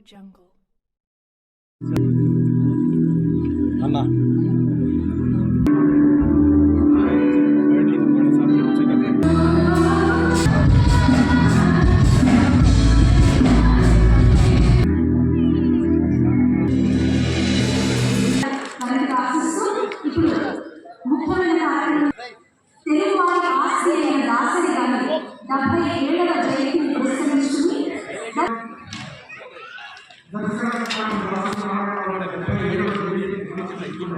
Jungle. అన్న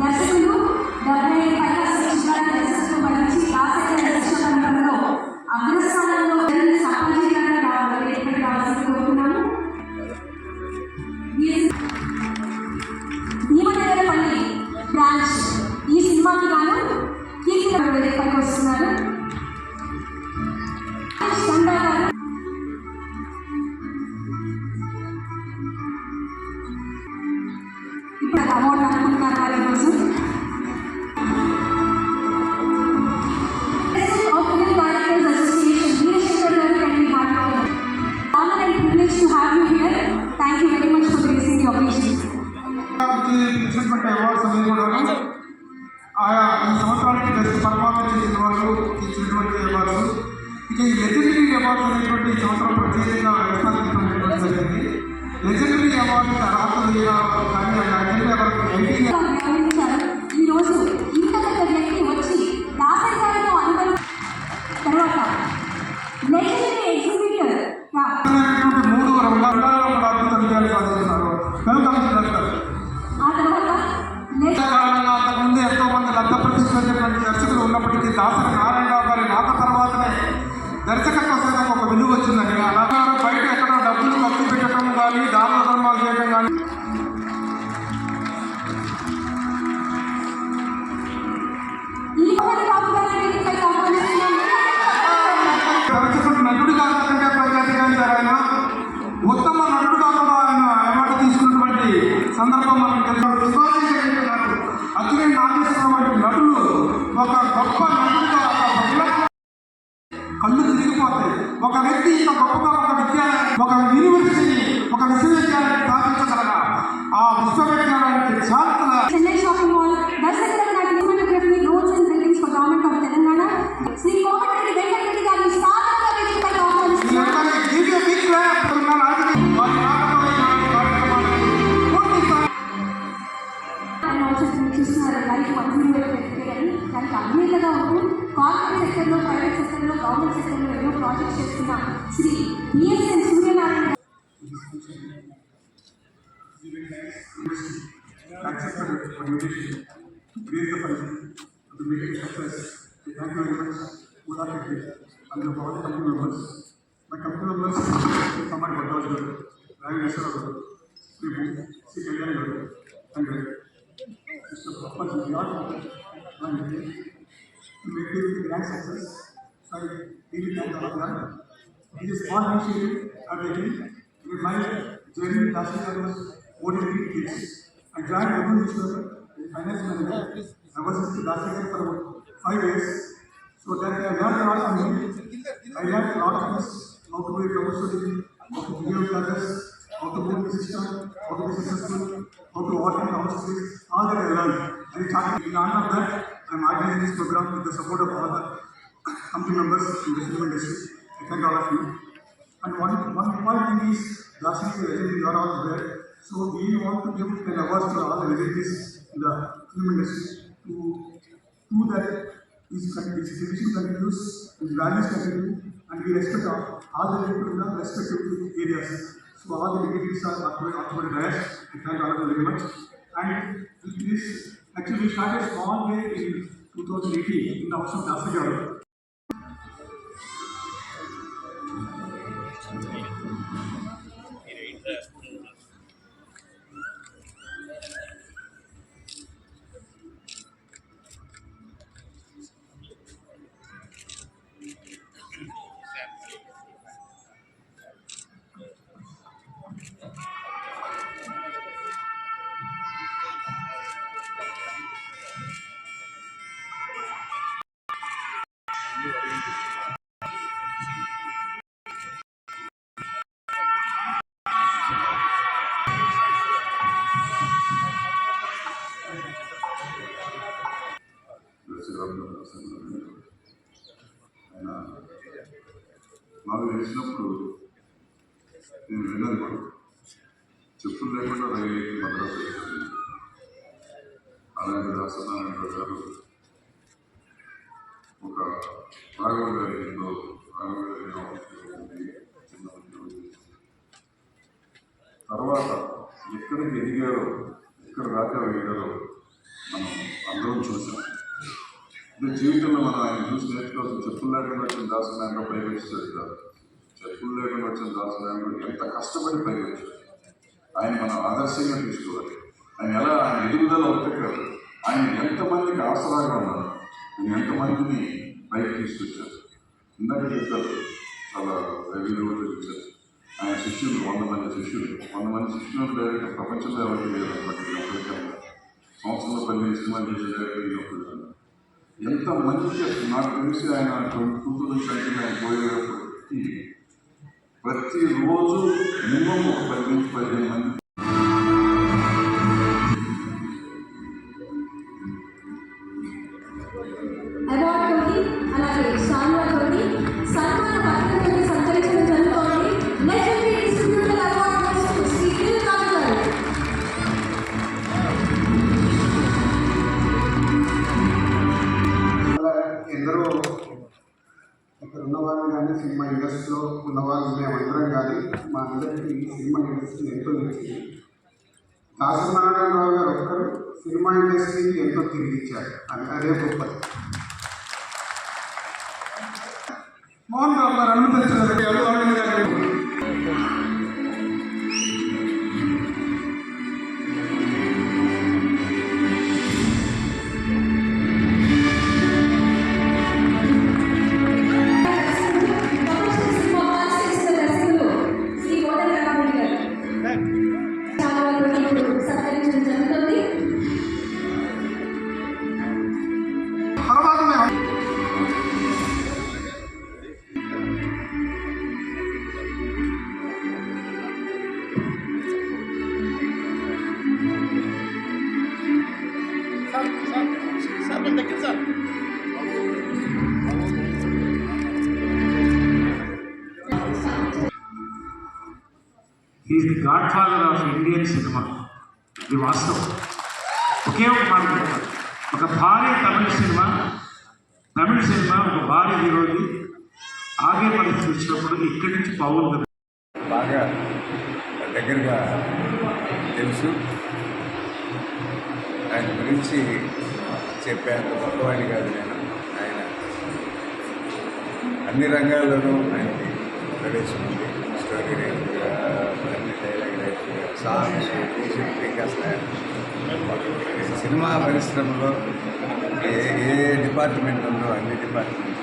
దర్శకుడు డెబ్బై పైగా చిత్రాల దర్శకులు వహించి అగ్రస్థానంలో ఈ సంవత్సరానికి బెస్ట్ పర్ఫార్మెన్స్ చేసిన వాళ్ళు ఇచ్చినటువంటి అవార్డు ఇక ఈ లెజెండరీ అవార్డు అనేటువంటి ఈ సంవత్సరం ప్రత్యేకంగా వ్యవస్థాపించడం జరిగింది. లెజెండరీ అవార్డు తర్వాత కానీ లెజెండరీ ఈరోజు కానీ దాన ధర్మాలు చేయడం కానీ ఈ To make this grand success. Thank all of them. It is small initiative I'm taking. With my journey in Rashtriya was more kids. I joined Urban Vishnu, finance manager. I was Rashtriya for five years. So that I learned a lot from him. I learned a lot of things, how to be professional, how to how to the system, how to be successful, how to in houses, all that I learned. And in honor of that, I'm organizing this program with the support of all the company members in the film industry. I thank all of you. And one, one important thing is, last legend, you are all there. So we want to give an award to all the legendaries in the film industry to prove that this, division continues, its values continue, and we respect all, all the people in the respective areas. So all the legendaries are occupied, occupied there. I thank all of you very much. And this, actually, we started small way in 2018 in the house of Dasagaru. అలాంటి గారు ఒక రాఘవ గారి ఇంట్లో రాఘవ గారి చిన్న ఉద్యోగం తర్వాత ఎక్కడికి ఎదిగారో ఎక్కడ దాకా వెళ్ళారో మనం అందరం చూసాం అంటే జీవితంలో మనం ఆయన చూసి నేర్చుకోవాల్సిన చెప్పులు లేకుండా వచ్చిన దాసనాయంలో పైకి కాదు. చెప్పులు లేకుండా వచ్చిన దాసనాయంలో ఎంత కష్టపడి పైకి ఆయన మనం ఆదర్శంగా తీసుకోవాలి. ఆయన ఎలా ఆయన ఎదుగుదల ఒకటే కాదు. ఆయన ఎంతమందికి ఆసరాగా ఉన్నారు? ఆయన ఎంతమందిని పైకి తీసుకొచ్చారు? ఇందాక చెప్పారు చాలా రవి రోజులు ఆయన శిష్యులు వంద మంది శిష్యులు. వంద మంది శిష్యులు డైరెక్ట్ ప్రపంచంలో ఎవరికి లేదు అప్పటికి సంవత్సరంలో పదిహేను సినిమాలు చేసే ఎంత మంచిగా నాకు తెలిసి ఆయన టూ థౌసండ్ సెవెంటీన్ ఆయన పోయేటప్పటికి ప్రతిరోజు మినిమం ఒక పది నుంచి పదిహేను మంది ఇక్కడ ఉన్నవారు కానీ సినిమా ఇండస్ట్రీలో ఉన్నవారు మేమందరం కానీ మా అందరికీ సినిమా ఇండస్ట్రీ ఎంతో ఇచ్చింది దాసనారాయణరావు గారు ఒక్కరు సినిమా ఇండస్ట్రీకి ఎంతో తిరిగి ఇచ్చారు అది అదే గొప్పది మోహన్ రావు గారు అనుమతించిన తర్వాత మేము is the god father of Indian cinema ఇది వాస్తవం ఒకే ఒక మాట చెప్తాను. ఒక భారీ తమిళ సినిమా తమిళ సినిమా ఒక భారీ ఆగే పరిస్థితి వచ్చినప్పుడు ఇక్కడి నుంచి బాగుంటుంది బాగా దగ్గరగా తెలుసు. ఆయన గురించి చెప్పేంత గొప్పవాడిని కాదు నేను. ఆయన అన్ని రంగాల్లోనూ ఆయనకి ప్రవేశం ఉంది. స్టోరీ రైటర్గా అన్ని డైలాగ్ రైటర్గా సాంగ్స్ మ్యూజిక్ అసలు సినిమా పరిశ్రమలో ఏ ఏ డిపార్ట్మెంట్ ఉందో అన్ని డిపార్ట్మెంట్స్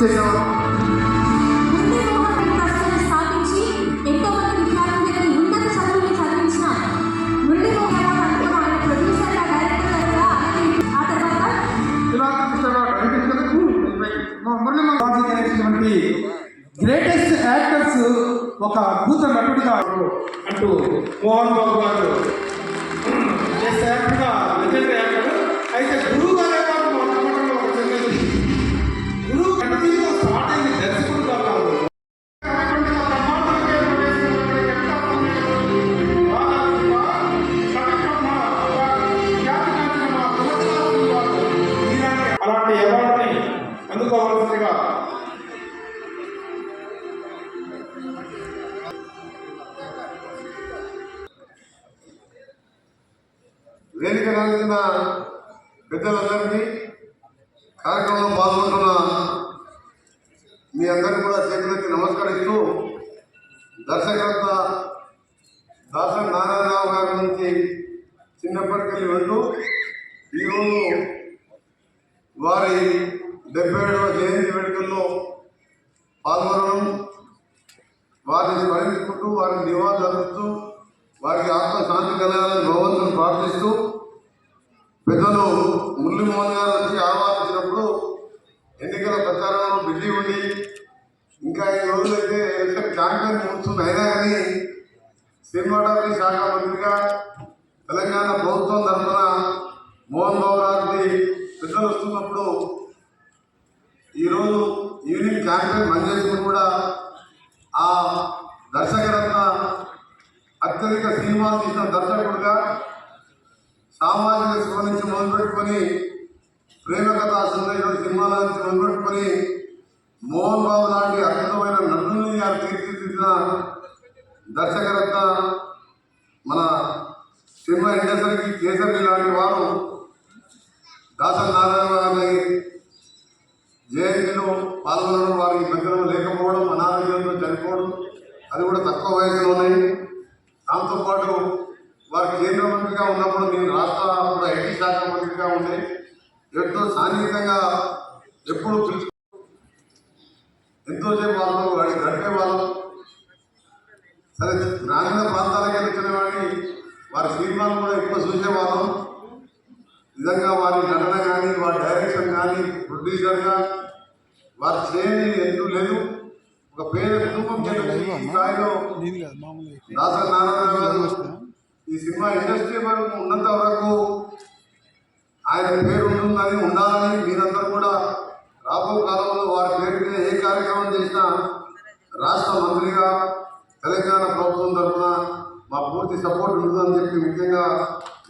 టీచర్లు గ్రేటెస్ట్ యాక్టర్స్ ఒక అద్భుత నటుడిగా అంటూ మోహన్ బాబు గారు. యాక్టర్గా నిజంగా వేదిక పెద్దలందరికీ కార్యక్రమంలో పాల్గొంటున్న మీ అందరికీ కూడా చేతులెత్తి నమస్కరిస్తూ దర్శకర్త దాసరి నారాయణరావు గారి నుంచి చిన్నప్పటికెళ్ళి వెళ్తూ ఈరోజు వారి డెబ్బై ఏడవ జయంతి వేడుకల్లో పాల్గొనడం వారిని స్మరించుకుంటూ వారిని నివాళులు అందిస్తూ వారికి ఆత్మ శాంతి కలగాలని భగవంతుని ప్రార్థిస్తూ పెద్దలు మురళీమోహన్ గారు వచ్చి ఆహ్వానించినప్పుడు ఎన్నికల ప్రచారంలో బిజీ ఉండి ఇంకా ఈ రోజులైతే ఎలక్షన్ క్యాంపెయిన్ ముగుస్తుంది. అయినా కానీ సినిమాటోగ్రఫీ శాఖ మంత్రిగా తెలంగాణ ప్రభుత్వం తరఫున మోహన్ బాబు గారికి పెద్దలు వస్తున్నప్పుడు ఈరోజు ఈవినింగ్ క్యాంపెయిన్ బంద్ కూడా ఆ దర్శకరత్న అత్యధిక సినిమాలు తీసిన దర్శకుడుగా సామాజిక సేవ నుంచి మొదలుపెట్టుకొని ప్రేమ కథ సుందర సినిమాల నుంచి మొదలుపెట్టుకొని మోహన్ బాబు లాంటి అద్భుతమైన నటుల్ని గారు తీర్చిదిద్దిన దర్శకరత్న మన సినిమా ఇండస్ట్రీకి కేసరి లాంటి వారు దాసరి నారాయణ గారి జయంతిలో పాల్గొనడం వారికి మధ్యలో లేకపోవడం అనారోగ్యంతో చనిపోవడం అది కూడా తక్కువ వయసులోనే. దాంతోపాటు వారు కేంద్ర మంత్రిగా ఉన్నప్పుడు నేను రాష్ట్ర అప్పుడు ఐటీ శాఖ మంత్రిగా ఉండే ఎంతో సాన్నిహితంగా ఎప్పుడు పిలుచు ఎంతోసేపు వాళ్ళు వాడి గడిపే వాళ్ళు. సరే గ్రామీణ ప్రాంతాలకు వచ్చిన వాడిని వారి సినిమాలు కూడా ఎక్కువ చూసేవాళ్ళం. నిజంగా వారి నటన కానీ వారి డైరెక్షన్ కానీ ప్రొడ్యూసర్గా వారు చేయని ఎందుకు లేదు. ఒక పేద కుటుంబం చెందిన ఈ స్థాయిలో దాసరి నారాయణ గారు ఈ సినిమా ఇండస్ట్రీ వరకు ఉన్నంత వరకు ఆయన పేరు ఉంటుందని ఉండాలని మీరందరూ కూడా రాబో కాలంలో వారి పేరు మీద ఏ కార్యక్రమం చేసినా రాష్ట్ర మంత్రిగా తెలంగాణ ప్రభుత్వం తరఫున మా పూర్తి సపోర్ట్ ఉంటుందని చెప్పి ముఖ్యంగా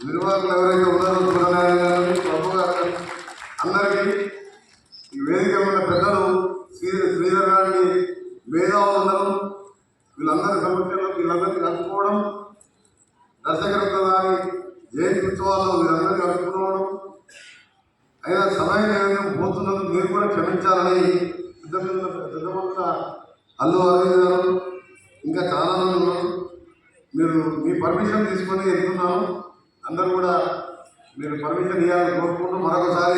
నిర్వాహకులు ఎవరైతే ఉన్నారో చూడాలని ప్రభు గారు అందరికీ ఈ వేదిక ఉన్న పెద్దలు శ్రీ శ్రీధర్ గారిని మేధావులు ఉన్నారు వీళ్ళందరి సమస్యలు వీళ్ళందరినీ కలుపుకోవడం దర్శకరత్న గారి జయంతి ఉత్సవాల్లో వీళ్ళందరినీ కలుపుకోవడం అయినా సమయం ఏమైనా పోతున్నందుకు మీరు కూడా క్షమించాలని పెద్ద పెద్ద పెద్ద అల్లు అరవింద్ గారు ఇంకా చాలామంది ఉన్నారు. మీరు మీ పర్మిషన్ తీసుకొని వెళ్తున్నాను. అందరూ కూడా మీరు పర్మిషన్ ఇవ్వాలని కోరుకుంటూ మరొకసారి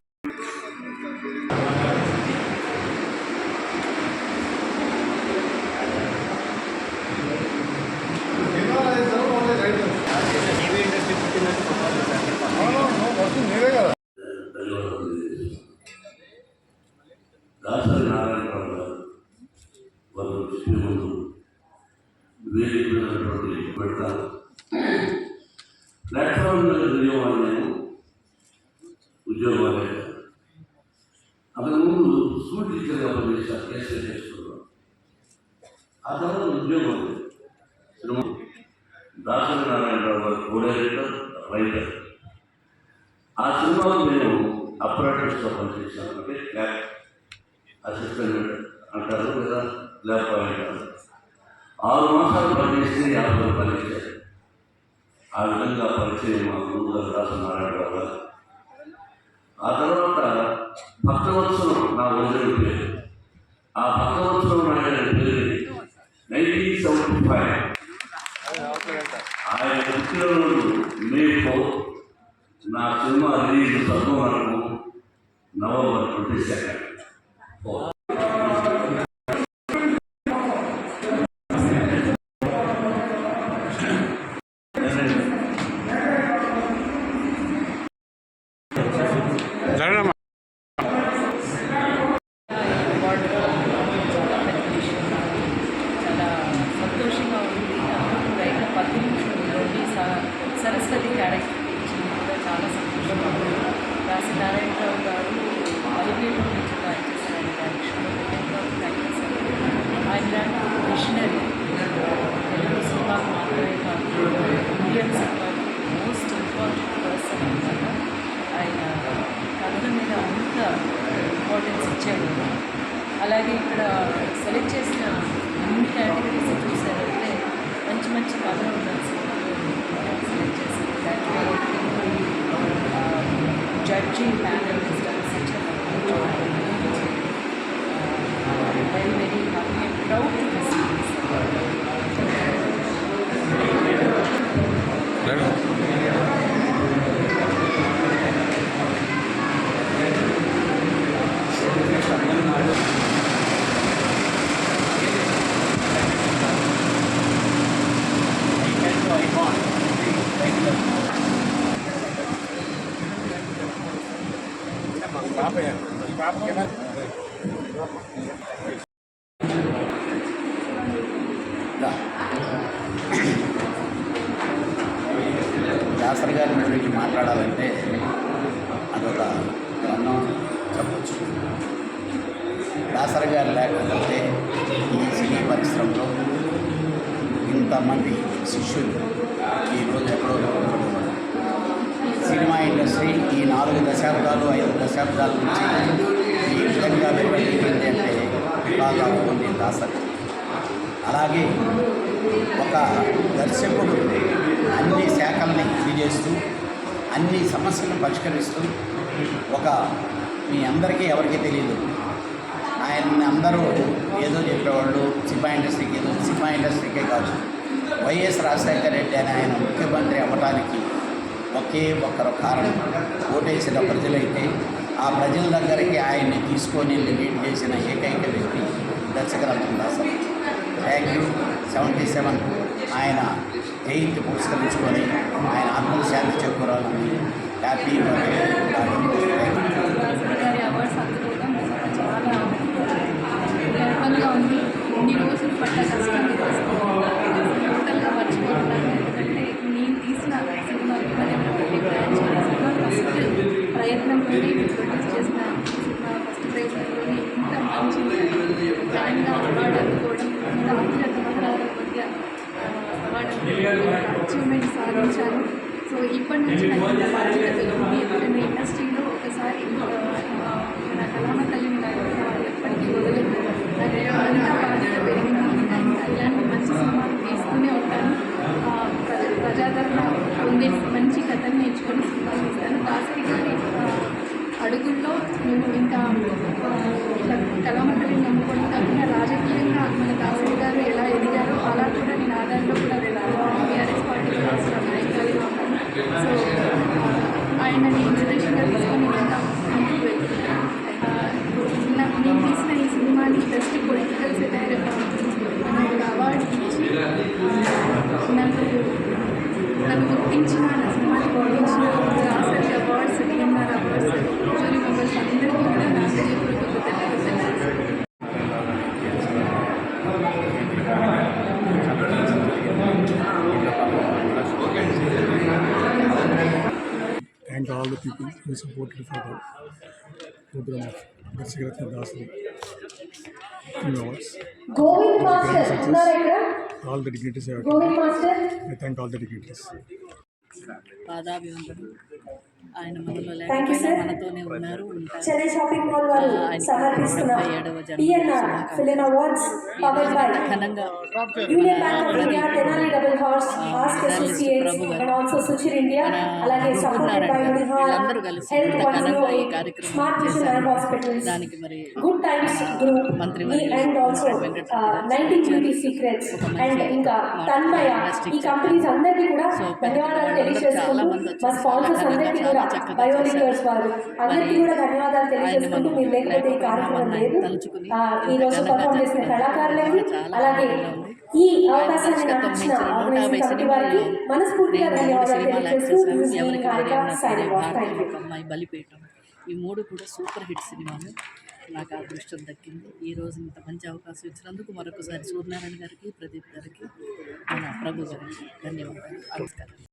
రైటర్ ఆ సినిమాలో నేను అపరేటర్స్గా పనిచేశాను. అంటే క్యాప్ అసిస్టెంట్ అంటారు లేదా ల్యాబ్ బాయ్ అంటారు. ఆరు మాసాలు పనిచేస్తే యాభై రూపాయలు ఇచ్చారు. ఆ విధంగా పరిచయం మా గురువు గారు నారాయణరావు గారు. ఆ తర్వాత భక్తవత్సలం నా వదిలిన పేరు. ఆ భక్తవత్సలం అనే పేరు నైన్టీన్ సెవెంటీ ఫైవ్. ఆయన పుట్టినరోజు మే ఫోర్ నా సినిమా రిలీజ్ పద్మవరకు నవంబర్ ట్వంటీ సెకండ్. ఇచ్చాడు అలాగే ఇక్కడ సెలెక్ట్ చేసిన అన్ని కేటగిరీస్ చూసారంటే మంచి మంచి కథలు ఉన్నాయి సెలెక్ట్ చేసి దాంట్లో judging panel very very happy and proud to Dasari గారి గురించి మాట్లాడాలంటే అదొక గ్రంథం చెప్పచ్చు. దాసరి గారు లేకపోతే ఈ సినీ పరిశ్రమలో ఇంతమంది శిష్యులు ఈరోజు ఎక్కడో నిలబడుతున్నారు. సినిమా ఇండస్ట్రీ ఈ నాలుగు దశాబ్దాలు ఐదు దశాబ్దాల నుంచి ఈ విధంగా వెళ్ళింది అంటే బాగా ఉంది దాసరి అలాగే ఒక దర్శకుడు అన్ని శాఖల్ని ఇది అన్ని సమస్యలను పరిష్కరిస్తూ ఒక మీ అందరికీ ఎవరికీ తెలియదు ఆయన అందరూ ఏదో చెప్పేవాళ్ళు సినిమా ఇండస్ట్రీకి ఏదో సినిమా ఇండస్ట్రీకే కాదు వైఎస్ రాజశేఖర రెడ్డి అని ఆయన ముఖ్యమంత్రి అవ్వడానికి ఒకే ఒక్కరు కారణం. ఓటేసిన ప్రజలైతే ఆ ప్రజల దగ్గరికి ఆయన్ని తీసుకొని లిమిట్ చేసిన ఏకైక వ్యక్తి Darsakaratna Dasari thank you seventy seven ఆయన ఎయిత్ పురస్కరించుకొని ఆయన ఆత్మశాంతి చేకూరాలని హ్యాపీ బర్త్డే రాజశేఖర్ గారి అవార్డ్స్ అందుకోవడం నిజంగా చాలా గర్వంగా ఉంది ఇన్ని రోజులు పడ్డ కష్టాన్ని టోటల్గా మర్చిపోతున్నాను ఎందుకంటే నేను తీసిన cinema Vimalendrapalli branch cinema first ప్రయత్నం నుండి ప్రొడ్యూస్ చేసిన సినిమా ఫస్ట్ ప్రయత్నంలోనే ఇంత మంచి గ్రాండ్గా అవార్డు అందుకోవడం ఇంత అత్యున్నత మహిళల మధ్య అవార్డు అచీవ్మెంట్ సాధించాను సో ఇప్పటి నుంచి Thank all the people who supported for the program of Garsigaratna Dasu. Govind Master, all the dignitaries. Govind Master. I thank all the dignitaries. ఆయన మనలో లేకపోయినా. మనతోనే ఉన్నారు చెన్నై షాపింగ్ మాల్ వారు సమర్పిస్తున్న డెబ్బై ఏడవ జన్మదిన టిఎన్ఆర్ శుభాకాంక్షలు. Film awards powered by union bank of India Tenali double horse ask associates. And also Suchir India అలాగే supported by. Vihar health one zero eight smart. And hospitals దానికి మరి గుడ్ టైమ్స్ గ్రూప్ మంత్రివర్యులు and also nineteen beauty secrets and ఇంకా తన్మయ ఈ companies అందరికీ కూడా ధన్యవాదాలు తెలియజేసుకుంటూ మా స్పాన్సర్స్ అందరికీ చాలా కూడా చక్కగా బయోలికర్స్ చేశారు. వారు. అందరికీ కూడా ధన్యవాదాలు తెలియజేసుకుంటూ ఆయన మీరు లేకపోతే ఈ కార్యక్రమం లేదు. ఈ రోజు ఘనంగా పర్ఫామ్ చేసిన జరుపుకుంటాం. కళాకారులకి చాలా అలాగే ఆనందంగా ఉంది. ఈ ఆయన అవకాశాన్ని నాకు దర్శకత్వం ఇచ్చిన వహించిన నూట ఆర్గనైజింగ్ యాభై కమిటీ వారికి సినిమాల్లో మనస్ఫూర్తిగా నేను మూడు ధన్యవాదాలు తెలియజేస్తూ అమ్మాయి బలిపీఠం. ఈ కూడా సూపర్ హిట్ సినిమాలు. నాకు అదృష్టం దక్కింది. ఈ రోజు ఇంత మంచి అవకాశం ఇచ్చినందుకు మరొకసారి సూర్యనారాయణ గారికి ప్రదీప్ గారికి మన ప్రభు గారికి ధన్యవాదాలు. నమస్కారం.